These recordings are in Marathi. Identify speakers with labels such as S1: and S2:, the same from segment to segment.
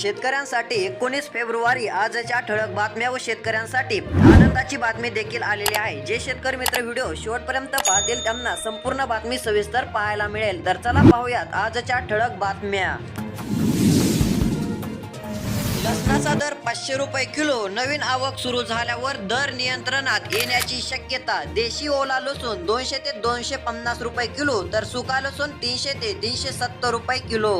S1: शेतकऱ्यांसाठी एकोणीस फेब्रुवारी आजच्या ठळक बातम्या व शेतकऱ्यांसाठी आनंदाची बातमी देखील आलेली आहे. जे शेतकरी मित्र व्हिडिओ शेवटपर्यंत पाहतील त्यांना संपूर्ण बातमी सविस्तर पाहायला मिळेल. तर चला पाहूयात आजच्या ठळक बातम्या. लसणाचा दर पाचशे रुपये किलो. नवीन आवक सुरू झाल्यावर दर नियंत्रणात येण्याची शक्यता. देशी ओला लसूण दोनशे ते दोनशे पन्नास रुपये किलो. तर सुका लसूण तीनशे ते तीनशे सत्तर रुपये किलो.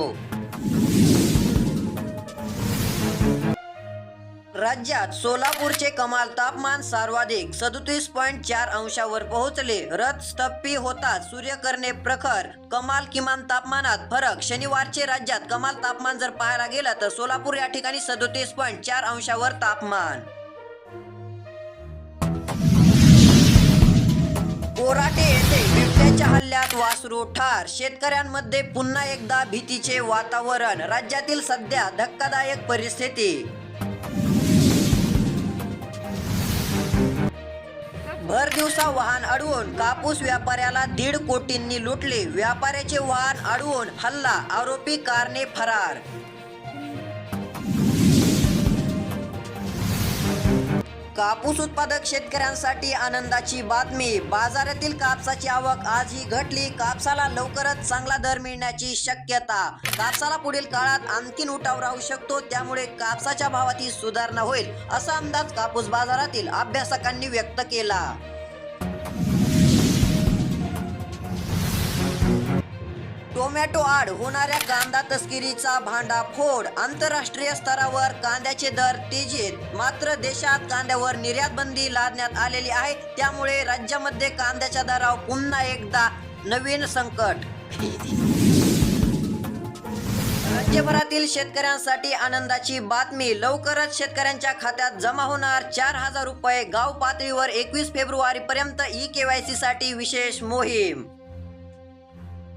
S1: राज्यात सोलापूरचे कमाल तापमान सर्वाधिक सदतीस पॉईंट चार अंशावर पोहोचले. रथ स्तप्पी होतात सूर्यकरणे प्रखर. कमाल किमान तापमानात फरक. शनिवारचे राज्यात कमाल तापमान जर पाहायला गेलं तर सोलापूर या ठिकाणी सदतीस पॉईंट चार अंशावर तापमान. कोराटे येथे बिबट्याच्या हल्ल्यात वासरू ठार. शेतकऱ्यांमध्ये पुन्हा एकदा भीतीचे वातावरण. राज्यातील सध्या धक्कादायक परिस्थिती. भर दिवसा वाहन अडवून कापूस व्यापाऱ्याला दीड कोटींनी लुटले. व्यापाऱ्याचे वाहन अडवून हल्ला. आरोपी कारने फरार. कापूस उत्पादक शेतकऱ्यांसाठी आनंदाची बातमी. बाजारातील कापसाची आवक आजही घटली. कापसाला लवकरच चांगला दर मिळण्याची शक्यता. कापसाला पुढील काळात आणखीन उठाव राहू शकतो. त्यामुळे कापसाच्या भावातील सुधारणा होईल असा अंदाज कापूस बाजारातील अभ्यासकांनी व्यक्त केला. टोमॅटो आड होणाऱ्या कांदा तस्करीचा भांडाफोड. आंतरराष्ट्रीय स्तरावर कांद्याचे दर तेजीत. मात्र देशात कांद्यावर निर्यात बंदी लादण्यात आलेली आहे. त्यामुळे राज्यामध्ये कांद्याच्या दरावर पुन्हा एकदा नवीन संकट. राज्यभरातील शेतकऱ्यांसाठी आनंदाची बातमी. लवकरच शेतकऱ्यांच्या खात्यात जमा होणार चार हजार रुपये. गाव पातळीवर एकवीस फेब्रुवारी पर्यंत ई केवायसी साठी विशेष मोहीम.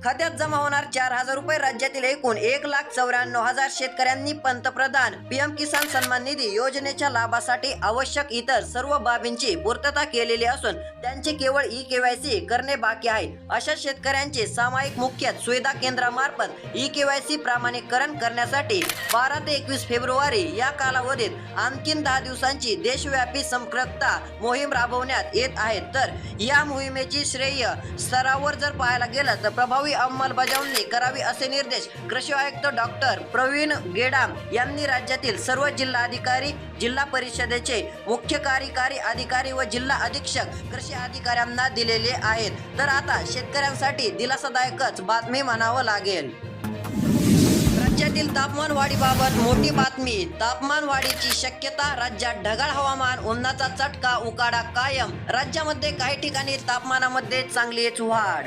S1: खात्यात जमा होणार चार हजार रुपये राज्यातील एकूण एक लाख चौऱ्याण्णव हजार शेतकऱ्यांनी पंतप्रधान पीएम किसान सन्मान निधी योजनेच्या लाभासाठी आवश्यक इतर सर्व बाबींची पूर्तता केलेली असून त्यांचे केवळ ई केवायसी करणे बाकी आहे. अशा शेतकऱ्यांचे सामायिक मुख्य सुविधा केंद्रामार्फत ई केवायसी प्रामाणिकरण करण्यासाठी बारा ते एकवीस फेब्रुवारी या कालावधीत आणखीन दहा दिवसांची देशव्यापी संपर्कता मोहीम राबवण्यात येत आहे. तर या मोहिमेची श्रेय स्तरावर जर पाहायला गेलं तर प्रभावी अंमलबजावणी करावी असे निर्देश कृषी आयुक्त डॉक्टर प्रवीण गेडाम यांनी राज्यातील सर्व जिल्हाधिकारी जिल्हा परिषदेचे मुख्य कार्यकारी अधिकारी व जिल्हा अधीक्षक कृषी अधिकाऱ्यांना दिलेले आहेत. तर आता शेतकऱ्यांसाठी दिलासादायकच बातमी म्हणावं लागेल. राज्यातील तापमान वाढीबाबत मोठी बातमी. तापमान वाढीची शक्यता राज्यात ढगाळ हवामान उन्हाचा चटका उकाडा कायम. राज्यामध्ये काही ठिकाणी तापमानामध्ये चांगलीच वाढ.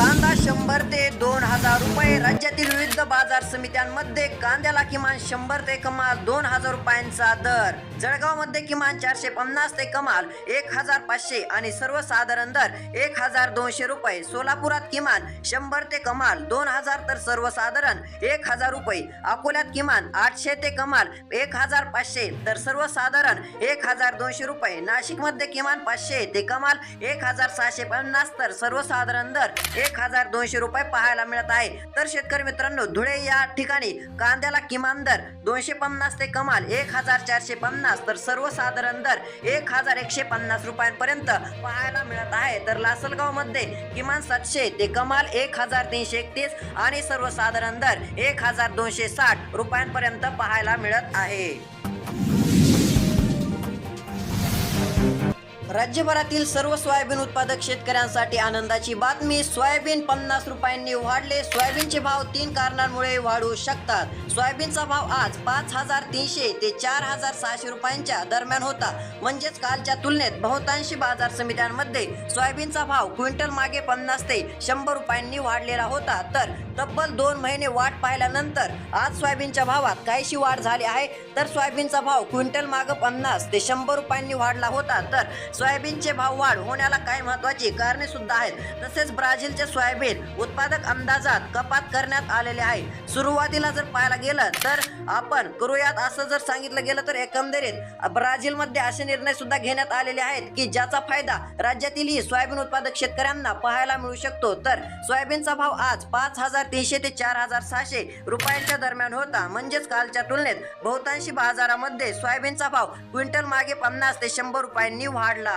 S1: कांदा शंभर ते दोन हजार रुपये. राज्यातील विविध बाजार समित्यांमध्ये कांद्याला किमान शंभर ते कमाल दोन हजार रुपयांचा दर. जळगावमध्ये किमान चारशे पन्नास ते कमाल एक हजार पाचशे आणि सर्वसाधारण दर एक हजार दोनशे रुपये. सोलापुरात किमान शंभर ते कमाल दोन हजार तर सर्वसाधारण एक हजार रुपये. अकोल्यात किमान आठशे ते कमाल एक हजार पाचशे तर सर्वसाधारण एक हजार दोनशे रुपये. नाशिकमध्ये किमान पाचशे ते कमाल एक हजार सहाशे पन्नास तर सर्वसाधारण दर एक एक हजार दोनशे रुपये पाहायला मिळत आहे. तर शेतकरी मित्रांनो धुळे या ठिकाणी कांद्याला किमान दर दोनशे पन्नास ते कमाल एक हजार चारशे पन्नास तर सर्वसाधारण दर एक हजार एकशे पन्नास रुपयांपर्यंत पाहायला मिळत आहे. तर लासलगावमध्ये किमान सातशे ते कमाल एक हजार तीनशे एकतीस आणि सर्वसाधारण दर एक हजार दोनशे साठ रुपयांपर्यंत पाहायला मिळत आहे. राज्यभरातील सर्व सोयाबीन उत्पादक शेतकऱ्यांसाठी आनंदाची बातमी. सोयाबीन पन्नास रुपयांनी वाढले. सोयाबीनचे भाव तीन कारणांमुळे वाढू शकतात. सोयाबीनचा भाव आज पाच हजार तीनशे ते चार हजार सहाशे रुपयांच्या दरम्यान होता. म्हणजेच कालच्या तुलनेत बहुतांशी बाजार समित्यांमध्ये सोयाबीनचा भाव क्विंटल मागे पन्नास ते शंभर रुपयांनी वाढलेला होता. तर तब्बल दोन महिने वाट पाहिल्यानंतर आज सोयाबीनच्या भावात काहीशी वाढ झाली आहे. तर सोयाबीनचा भाव क्विंटल मागे पन्नास ते शंभर रुपयांनी वाढला होता. तर सोयाबीनचे भाव वाढ होण्याला काही महत्वाची कारणे सुद्धा आहेत. तसेच ब्राझीलचे सोयाबीन उत्पादक अंदाजात कपात करण्यात आलेले आहे. सुरुवातीला जर पाहायला गेलं तर आपण करूयात असं जर सांगितलं गेलं तर एकंदरीत ब्राझीलमध्ये असे निर्णय सुद्धा घेण्यात आलेले आहेत की ज्याचा फायदा राज्यातीलही सोयाबीन उत्पादक शेतकऱ्यांना पाहायला मिळू शकतो. तर सोयाबीनचा भाव आज पाच हजार तीनशे ते चार हजार सहाशे रुपयांच्या दरम्यान होता. म्हणजेच कालच्या तुलनेत बहुतांशी बाजारामध्ये सोयाबीनचा भाव क्विंटल मागे पन्नास ते शंभर रुपयांनी वाढला.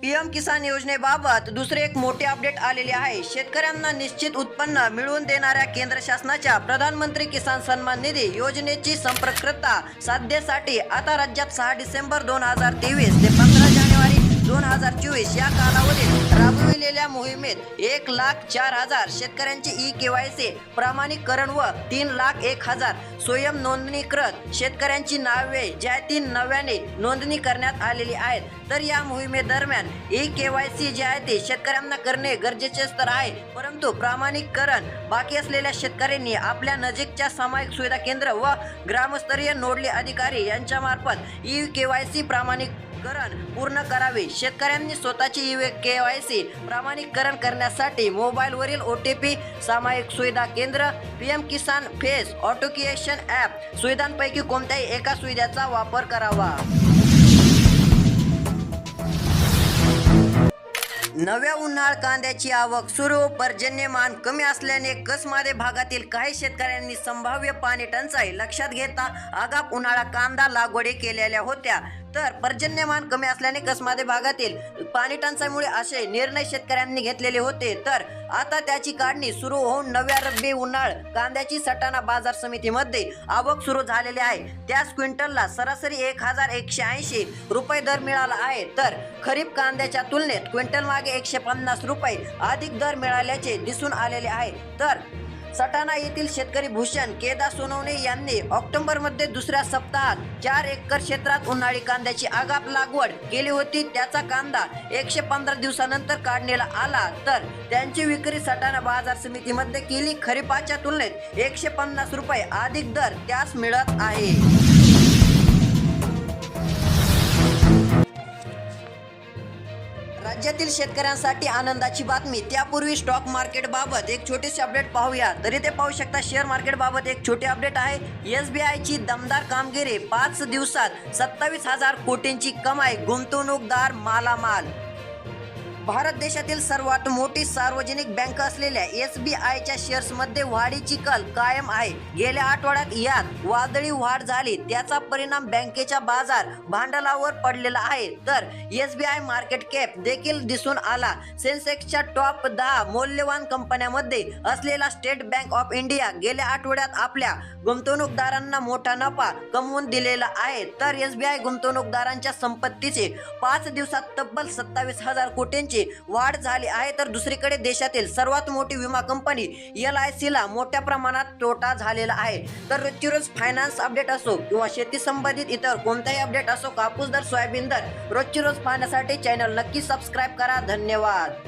S1: पीएम किसान योजनेबाबत दुसरे एक मोठे अपडेट आलेले आहे. शेतकऱ्यांना निश्चित उत्पन्न मिळवून देणाऱ्या केंद्र शासनाच्या प्रधानमंत्री किसान सन्मान निधी योजनेची संपर्कता साध्यसाठी आता राज्यात सहा डिसेंबर दोन हजार तेवीस ते पंधरा दोन हजार चोवीस या कालावधीत राबविलेल्या मोहिमेत एक लाख चार हजार शेतकऱ्यांची ई केवायसी प्रमाणीकरण व तीन लाख एक हजार स्वयं नोंदणीकृत शेतकऱ्यांची नावे ज्या तीन नव्याने नोंदणी करण्यात आलेली आहेत. तर या मोहिमेदरम्यान ई केवायसी जे आहे ते शेतकऱ्यांना करणे गरजेचे तर आहे. परंतु प्रामाणिकरण बाकी असलेल्या शेतकऱ्यांनी आपल्या नजीकच्या सामायिक सुविधा केंद्र व ग्रामस्तरीय नोडले अधिकारी यांच्या मार्फत ई केवायसी प्रामाणिक करण पूर्ण करावे. शेतकऱ्यांनी स्वतःची ई सी प्रमाणीकरण करण्यासाठी मोबाईलवरील ओ टी पी सामायिक सुविधा केंद्र P M Kisan face authentication app सुविधांपैकी कोणत्याही एका सुविधेचा वापर करावा. नव्या उन्हाळ कांद्याची आवक सुरू पर्जन्यमान कमी असल्याने कसमारे भागातील काही शेतकऱ्यांनी संभाव्य पाणी टंचाई लक्षात घेता आगाप उन्हाळा कांदा लागवडी केलेल्या होत्या. तर पर्जन्यमान कमी असल्याने कसमादे भागातील पाणी टंचाईमुळे असे निर्णय शेतकऱ्यांनी घेतलेले होते. तर आता त्याची काढणी सुरू होऊन नव्या रब्बी उन्हाळ कांद्याची सटाणा बाजार समितीमध्ये आवक सुरू झालेली आहे. त्याच क्विंटलला सरासरी एक हजार एकशे ऐंशी रुपये दर मिळाला आहे. तर खरीप कांद्याच्या तुलनेत क्विंटल मागे एकशे पन्नास रुपये अधिक दर मिळाल्याचे दिसून आलेले आहे. तर सटाणा येथील शेतकरी भूषण केदा सोनवणे यांनी ऑक्टोबरमध्ये दुसऱ्या सप्ताहात चार एकर क्षेत्रात उन्हाळी कांद्याची आगाप लागवड केली होती. त्याचा कांदा एकशे पंधरा दिवसानंतर काढणीला आला तर त्यांची विक्री सटाणा बाजार समितीमध्ये केली. खरीपाच्या तुलनेत एकशे पन्नास रुपये अधिक दर त्यास मिळत आहे. राज्यातील शेतकऱ्यांसाठी आनंदाची बातमी. त्यापूर्वी स्टॉक मार्केट बाबत एक छोटीशी अपडेट पाहूया. तरी ते पाहू शकता शेअर मार्केट बाबत एक छोटी अपडेट आहे. एस बी आयची दमदार कामगिरी पाच दिवसात सत्तावीस हजार कोटींची कमाई गुंतवणूकदार मालामाल. भारत देशातील सर्वात मोठी सार्वजनिक बँक असलेल्या एस बी आयच्या शेअर्समध्ये वाढीची कल कायम आहे. गेल्या आठवड्यात यात वादळी वाढ झाली. त्याचा परिणाम बँकेच्या बाजार भांडवलावर पडलेला आहे. तर S B I market cap देखील दिसून आला. सेन्सेक्सच्या टॉप दहा मौल्यवान कंपन्यांमध्ये असलेला स्टेट बँक ऑफ इंडिया गेल्या आठवड्यात आपल्या गुंतवणूकदारांना मोठा नफा कमवून दिलेला आहे. तर एस बी आय गुंतवणूकदारांच्या संपत्तीचे पाच दिवसात तब्बल सत्तावीस हजार कोटींची वाढ झाली आहे तर दुसरीकडे देशातील सर्वात मोठी विमा कंपनी एल आय सीला मोठ्या प्रमाणात तोटा झालेला आहे. तर रोजची रोज फायनान्स अपडेट असो किंवा शेती संबंधित इतर कोणताही अपडेट असो कापूस दर सोयाबीन दर रोजची रोज पाहण्यासाठी चॅनल नक्की सबस्क्राईब करा. धन्यवाद.